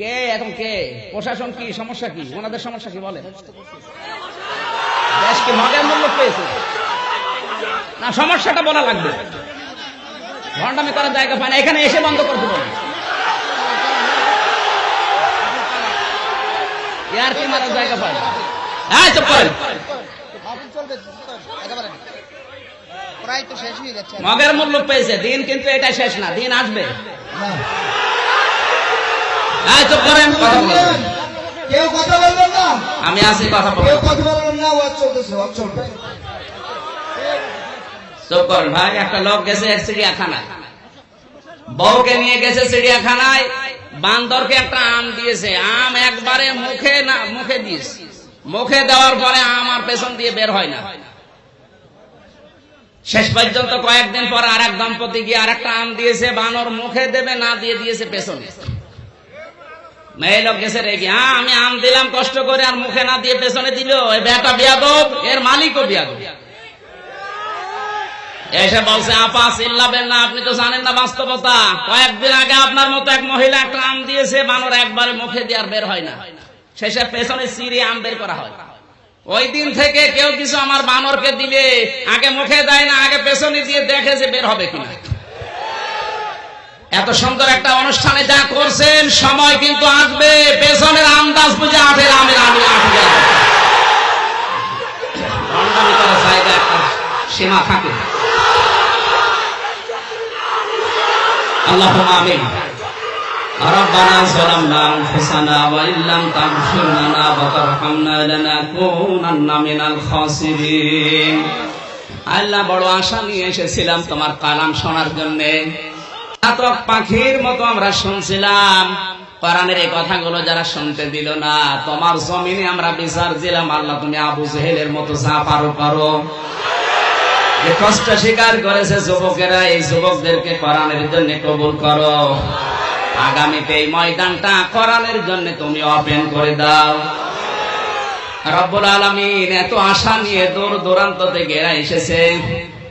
কে? এখন কে? প্রশাসন কি? সমস্যা কি? ওনাদের সমস্যা কি? বলে দেশ কি মূল্য পেয়েছে। না সমস্যাটা বলা লাগবে। ঘন্টামি করার জায়গা পায় না। এখানে এসে বন্ধ করতে বলে ইয়ার কি মারার জায়গা পায়? না হ্যাঁ চুপ করেন মগের মূল্য পেয়েছে। দিন কিন্তু এটা শেষ না। দিন আসবে। চুপ করেন কথা বলবেন। কেউ কথা বলবেন না? আমি আসি কথা কেউ কথা বলবেন না ওয়াজ চলতেছে ওয়াজ চলবে। চুপ করেন ভাই একটা লোক গেছে চিড়িয়াখানায়। বউকে নিয়ে গেছে চিড়িয়াখানায় বান্দরকে একটা আম দিয়েছে। আম একবারে মুখে না মুখে দিয়েছে। মুখে দেওয়ার পরে আম আর পেছন দিয়ে বের হয় না। শেষ পর্যন্ত কয়েকদিন পর আর এক দম্পতি গিয়ে আর একটা আম দিয়েছে বানর মুখে দেবে না দিয়ে দিয়েছে পেছনে। গেছে রেগে হ্যাঁ আমি আম দিলাম, কষ্ট করে, আর মুখে না দিয়ে পেছনে দিল। বেটা বিয়াদব, এর মালিকও বিয়াদব। এসে বলছে, আপা, চিল্লাবেন না, আপনি তো জানেন না বাস্তবতা। কয়েকদিন আগে আপনার মতো এক মহিলা একটা আম দিয়েছে, বানর একবারে মুখে দিয়ে আর বের হয় না। শেষে পেছনে সিঁড়ি আম বের করা হয়। ওই দিন থেকে কেউ কিছু আমার বানরকে দিলে, আগে মুখে দেয় না, আগে পেছনে দিয়ে দেখে যে বের হবে কিনা। এত সুন্দর একটা অনুষ্ঠানে যা করছেন সময় কিন্তু আসবে পেছনের আন্দাজ বুঝে আঠের আমের আমি আঠে যাবো রমজানি করার জায়গা একটা সীমা থাকে اللهم آمين ربنا ظلمنا أنفسنا وإن لم تغفر لنا وترحمنا لنكونن من الخاسرين আল্লাহ বড় আশা নিয়ে এসেছিলাম তোমার কালাম শোনার জন্য চাতক পাখির মতো আমরা শুনছিলাম। এই কথাগুলো যারা শুনতে দিল না, তোমার জমিনে আমরা বিচার দিলাম, আল্লাহ তুমি আবু জেহেলের মতো যা পারো পারো যে কষ্ট স্বীকার করেছে যুবকেরা, এই যুবকদেরকে জন্য কবুল করো। আগামীতে এই ময়দানটা কোরআনের জন্য তুমি ওপেন করে দাও। রব্বুল আলমিন এত আশা নিয়ে দূর দূরান্ত থেকে এরা এসেছে।